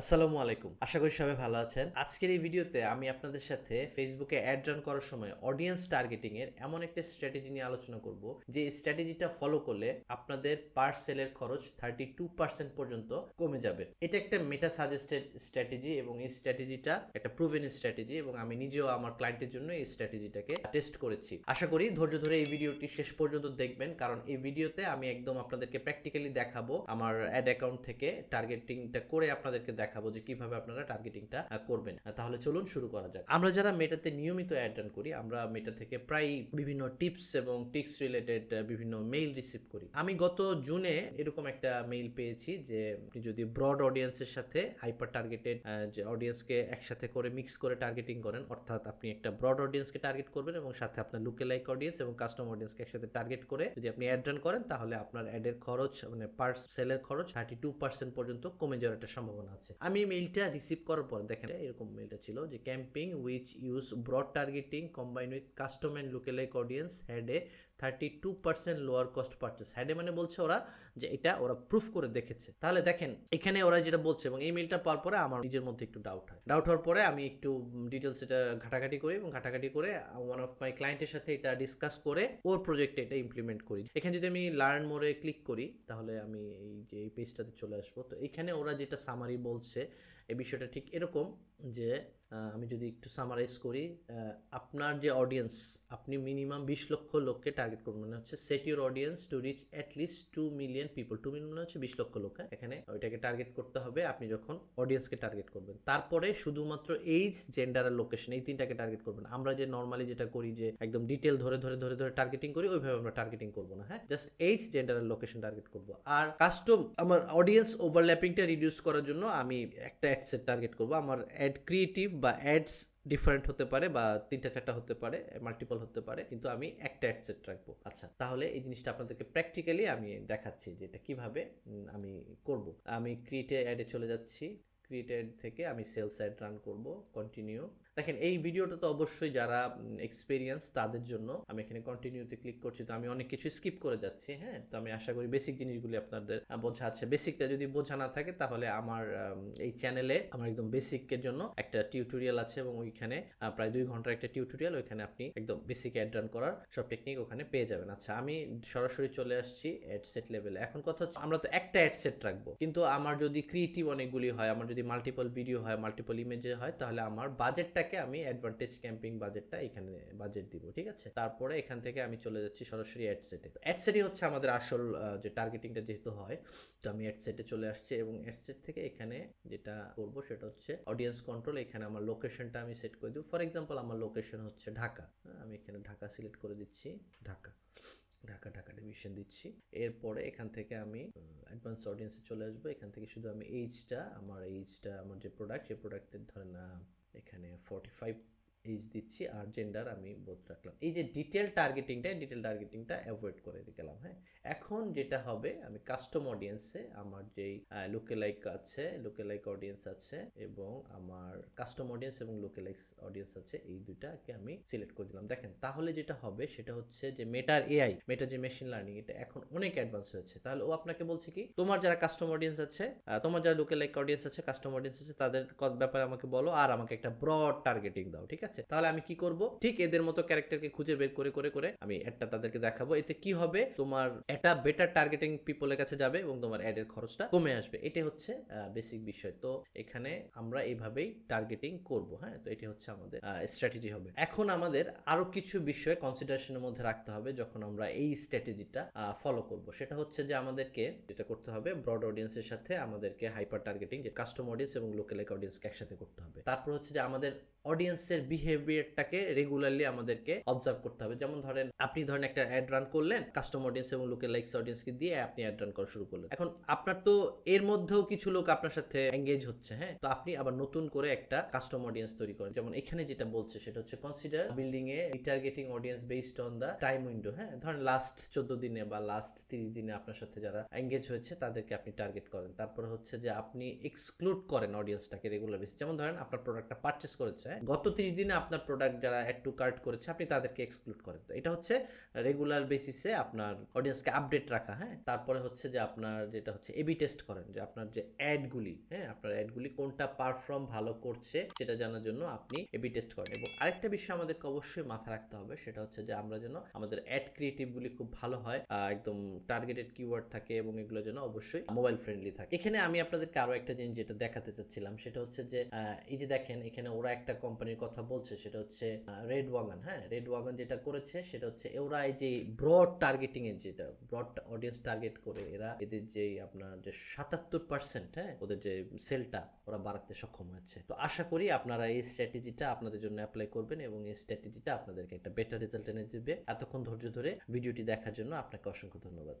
আসসালামু আলাইকুম। আশা করি সবাই ভালো আছেন। আজকের এই ভিডিওতে আমি আপনাদের সাথে ফেসবুকে অ্যাড রান করার সময় অডিয়েন্স টার্গেটিং এর এমন একটা স্ট্র্যাটেজি নিয়ে আলোচনা করব। যে স্ট্র্যাটেজিটা ফলো করলে আপনাদের পার সেলের খরচ থার্টি টু পার্সেন্ট পর্যন্ত কমে যাবে। এটা একটা মেটা সাজেস্টেড স্ট্র্যাটেজি এবং এই স্ট্র্যাটেজিটা একটা প্রুভেন স্ট্র্যাটেজি এবং আমি নিজেও আমার ক্লায়েন্টের জন্য এই স্ট্র্যাটেজিটাকে টেস্ট করেছি। আশা করি ধৈর্য ধরে এই ভিডিওটি শেষ পর্যন্ত দেখবেন কারণ এই ভিডিওতে আমি একদম আপনাদেরকে প্র্যাকটিক্যালি দেখাবো আমার অ্যাড অ্যাকাউন্ট থেকে টার্গেটিংটা করে আপনাদেরকে দেখাবো যে কীভাবে আপনারা টার্গেটিংটা করবেন। তাহলে চলুন শুরু করা যাক। আমরা যারা মেটাতে নিয়মিত অ্যাড রান করি, আমরা মেটা থেকে প্রায় বিভিন্ন টিপস এবং টিক্স রিলেটেড বিভিন্ন মেইল রিসিভ করি। আমি গত জুনে এরকম একটা মেইল পেয়েছি যে, আপনি যদি ব্রড অডিয়েন্সের সাথে হাইপার টার্গেটেড যে অডিয়েন্সকে একসাথে করে মিক্স করে টার্গেটিং করেন, অর্থাৎ আপনি একটা ব্রড অডিয়েন্সকে টার্গেট করবেন এবং সাথে আপনার লুকে লাইক অডিয়েন্স এবং কাস্টম অডিয়েন্সকে একসাথে টার্গেট করে যদি আপনি অ্যাড রান করেন, তাহলে আপনার অ্যাডের খরচ মানে পার সেলের খরচ থার্টি টু পার্সেন্ট পর্যন্ত কমে যাওয়ার একটা সম্ভাবনা আছে। আমি মেইলটা রিসিভ করার পর, দেখেন, এরকম মেইলটা ছিল যে campaign which use broad targeting combine with custom and lookalike audience had a thirty two percent lower cost purchase হ্যাডে মানে বলছে ওরা যে এটা ওরা প্রুফ করে দেখেছে তাহলে দেখেন এখানে ওরা যেটা বলছে এবং এই মেলটা পাওয়ার পরে আমার নিজের মধ্যে একটু ডাউট হয় ডাউট হওয়ার পরে আমি একটু ডিটেলস এটা ঘাটাঘাটি করি এবং ঘাটাঘাটি করে ওয়ান অফ মাই ক্লায়েন্টের সাথে এটা ডিসকাস করে ওর প্রজেক্টে এটা ইমপ্লিমেন্ট করি এখানে যদি আমি লার্ন মোড়ে ক্লিক করি তাহলে আমি এই যে এই পেজটাতে চলে আসব। তো এখানে ওরা যেটা সামারি বলছে, এই বিষয়টা ঠিক এরকম যে আমি যদি একটু সামারাইজ করি আপনার যে অডিয়েন্স আপনি মিনিমাম বিশ লক্ষ লোককে টার্গেট করবেন মানে হচ্ছে set your audience to reach at least two million people two million মানে হচ্ছে বিশ লক্ষ লোক হ্যাঁ? এখানে ওইটাকে টার্গেট করতে হবে, আপনি যখন অডিয়েন্সকে টার্গেট করবেন। তারপরে শুধুমাত্র এইজ জেন্ডার আর লোকেশন এই তিনটাকে টার্গেট করবেন। আমরা যে নর্মালি যেটা করি যে একদম ডিটেল ধরে ধরে ধরে ধরে টার্গেটিং করি, ওইভাবে আমরা টার্গেটিং করব না হ্যাঁ? জাস্ট এইজ জেন্ডার আর লোকেশন টার্গেট করব। আর কাস্টম আমার অডিয়েন্স ওভারল্যাপিংটা রিডিউস করার জন্য আমি একটা অ্যাডসেট টার্গেট করব। আমার অ্যাড ক্রিয়েটিভ বা অ্যাডস ডিফারেন্ট হতে পারে বা তিনটা, চারটা হতে পারে মাল্টিপল হতে পারে, কিন্তু আমি একটা অ্যাডসেট রাখব। আচ্ছা তাহলে এই জিনিসটা আপনাদেরকে প্র্যাকটিক্যালি আমি দেখাচ্ছি যে এটা কীভাবে আমি করব। আমি ক্রিয়েটে অ্যাডে চলে যাচ্ছি। ক্রিয়েটেড থেকে আমি সেলস অ্যাড রান করব কন্টিনিউ দেখেন, এই ভিডিওটা তো অবশ্যই যারা এক্সপিরিয়েন্স তাদের জন্য। আমি এখানে কন্টিনিউতে ক্লিক করছি, তো আমি অনেক কিছু স্কিপ করে যাচ্ছি হ্যাঁ? তো আমি আশা করি বেসিক জিনিসগুলি আপনাদের বোঝা আছে। বেসিকটা যদি বোঝা না থাকে, তাহলে আমার এই চ্যানেলে আমার একদম বেসিকের জন্য একটা টিউটোরিয়াল আছে এবং ওইখানে প্রায় দুই ঘণ্টার একটা টিউটোরিয়াল ওইখানে আপনি একদম বেসিক অ্যাড রান করার সব টেকনিক ওখানে পেয়ে যাবেন। আচ্ছা আমি সরাসরি চলে আসছি অ্যাড সেট লেভেলে এখন কথা হচ্ছে, আমরা তো একটা অ্যাড সেট রাখব, কিন্তু আমার যদি ক্রিয়েটিভ অনেকগুলি হয়, আমার যদি মাল্টিপল ভিডিও হয় মাল্টিপল ইমেজে হয়, তাহলে আমার বাজেটটাকে আমি অ্যাডভান্টেজ ক্যাম্পিং বাজেটটা এখানে বাজেট দিব ঠিক আছে? তারপরে এখান থেকে আমি চলে যাচ্ছি সরাসরি অ্যাড সেটে অ্যাড সেটই হচ্ছে আমাদের আসল যে টার্গেটিংটা যেহেতু হয় তো আমি অ্যাড সেটে চলে আসছি এবং অ্যাড সেট থেকে এখানে যেটা করব সেটা হচ্ছে অডিয়েন্স কন্ট্রোল এখানে আমার লোকেশনটা আমি সেট করে দিব। ফর এক্সাম্পল আমার লোকেশন হচ্ছে ঢাকা। হ্যাঁ, আমি এখানে ঢাকা সিলেক্ট করে দিচ্ছি ঢাকা। ঢাকা ঢাকা ডিভিশন দিচ্ছি। এরপরে এখান থেকে আমি অ্যাডভান্স অডিয়েন্সে চলে আসব। এখান থেকে শুধু আমি এইজটা আমার এইজটা আমার যে প্রোডাক্ট সেই প্রোডাক্টের ধরেন এখানে ফর্টি ফাইভ এইজ দিচ্ছি আর জেন্ডার আমি বোধ রাখলাম। এই যে ডিটেল টার্গেটিংটা ডিটেল টার্গেটিংটা অ্যাভয়েড করে গেলাম হ্যাঁ? এখন যেটা হবে, আমি কাস্টম অডিয়েন্সে আমার যেই লুকে লাইক আছে লুকে লাইক অডিয়েন্স আছে এবং আমার কাস্টম অডিয়েন্স এবং লুকে লাইক অডিয়েন্স আছে, এই দুইটাকে আমি সিলেক্ট করে দিলাম। দেখেন, তাহলে যেটা হবে, সেটা হচ্ছে যে মেটার এআই মেটা যে মেশিন লার্নিং এটা এখন অনেক অ্যাডভান্স হয়েছে। তাহলে ও আপনাকে বলছে কি, তোমার যারা কাস্টম অডিয়েন্স আছে তোমার যারা লুকে লাইক অডিয়েন্স আছে কাস্টম অডিয়েন্স আছে, তাদের ব্যাপারে আমাকে বলো, আর আমাকে একটা ব্রড টার্গেটিং দাও, ঠিক আছে? তাহলে আমি কি করব? ঠিক এদের মতো ক্যারেক্টারকে খুঁজে বের করে করে করে আমি একটা তাদেরকে দেখাবো। এতে কি হবে? তোমার একটা বেটার টার্গেটিং পিপলের কাছে যাবে এবং তোমার অ্যাডের খরচটা কমে আসবে। এটাই হচ্ছে বেসিক বিষয়। তো এখানে আমরা এইভাবেই টার্গেটিং করব হ্যাঁ? তো এটি হচ্ছে আমাদের স্ট্র্যাটেজি হবে। এখন আমাদের আরও কিছু বিষয় কনসিডারেশনের মধ্যে রাখতে হবে যখন আমরা এই স্ট্র্যাটেজিটা ফলো করব। সেটা হচ্ছে যে আমাদেরকে যেটা করতে হবে ব্রড অডিয়েন্সের সাথে আমাদেরকে হাইপার টার্গেটিং যে কাস্টম অডিয়েন্স এবং লোকালাইক অডিয়েন্সকে একসাথে করতে হবে। তারপর হচ্ছে যে আমাদের অডিয়েন্সের বিহেভিয়ারটাকে রেগুলারলি আমাদেরকে অবজার্ভ করতে হবে। যেমন ধরেন, আপনি ধরেন একটা অ্যাড রান করলেন কাস্টম অডিয়েন্স এবং লোকের লাইকস অডিয়েন্সকে দিয়ে আপনি অ্যাড রান করা শুরু করলেন। এখন আপনার তো এর মধ্যেও কিছু লোক আপনার সাথে এঙ্গেজ হচ্ছে হ্যাঁ? তো আপনি আবার নতুন করে একটা কাস্টম অডিয়েন্স তৈরি করেন। যেমন এখানে যেটা বলছে, সেটা হচ্ছে consider building a retargeting audience based on the time window হ্যাঁ? ধরেন লাস্ট চোদ্দ দিনে বা লাস্ট তিরিশ দিনে আপনার সাথে যারা এঙ্গেজ হয়েছে, তাদেরকে আপনি টার্গেট করেন। তারপরে হচ্ছে যে আপনি এক্সক্লুড করেন অডিয়েন্সটাকে রেগুলার বেসিস যেমন ধরেন, আপনার প্রোডাক্টটা পারচেস করেছে হ্যাঁ? গত তিরিশ দিনে আপনার প্রোডাক্ট যারা অ্যাড টু কার্ট করেছে, আপনি তাদেরকে এক্সক্লুড করেন। তো এটা হচ্ছে রেগুলার বেসিসে আপনার অডিয়েন্সকে আপডেট রাখা হ্যাঁ? তারপরে হচ্ছে যে আপনার যেটা হচ্ছে এবি টেস্ট করেন, যে আপনার যে অ্যাডগুলি হ্যাঁ? আপনার অ্যাডগুলি কোনটা পারফর্ম ভালো করছে, সেটা জানার জন্য আপনি এবি টেস্ট করেন। এবং আরেকটা বিষয় আমাদেরকে অবশ্যই মাথায় রাখতে হবে, সেটা হচ্ছে যে আমরা যেন আমাদের অ্যাড ক্রিয়েটিভগুলি খুব ভালো হয় একদম টার্গেটেড কিওয়ার্ড থাকে এবং এগুলো যেন অবশ্যই মোবাইল ফ্রেন্ডলি থাকে। এখানে আমি আপনাদেরকে আরও একটা জিনিস যেটা দেখাতে চাচ্ছিলাম, সেটা হচ্ছে যে এই যে দেখেন, এখানে ওরা একটা কোম্পানির কথা বলছে, সেটা হচ্ছে রেড ওয়াগন হ্যাঁ? রেড ওয়াগন যেটা করেছে, সেটা হচ্ছে ওরা এই যে ব্রড টার্গেটিং এর যেটা ব্রড অডিয়েন্স টার্গেট করে এরা এদের যে আপনার যে সাতাত্তর পার্সেন্ট হ্যাঁ? ওদের যে সেলটা ওরা বাড়াতে সক্ষম হয়েছে। তো আশা করি আপনারা এই স্ট্র্যাটেজিটা আপনাদের জন্য অ্যাপ্লাই করবেন এবং এই স্ট্র্যাটেজিটা আপনাদেরকে একটা বেটার রেজাল্ট এনে দেবে। এতক্ষণ ধৈর্য ধরে ভিডিওটি দেখার জন্য আপনাকে অসংখ্য ধন্যবাদ।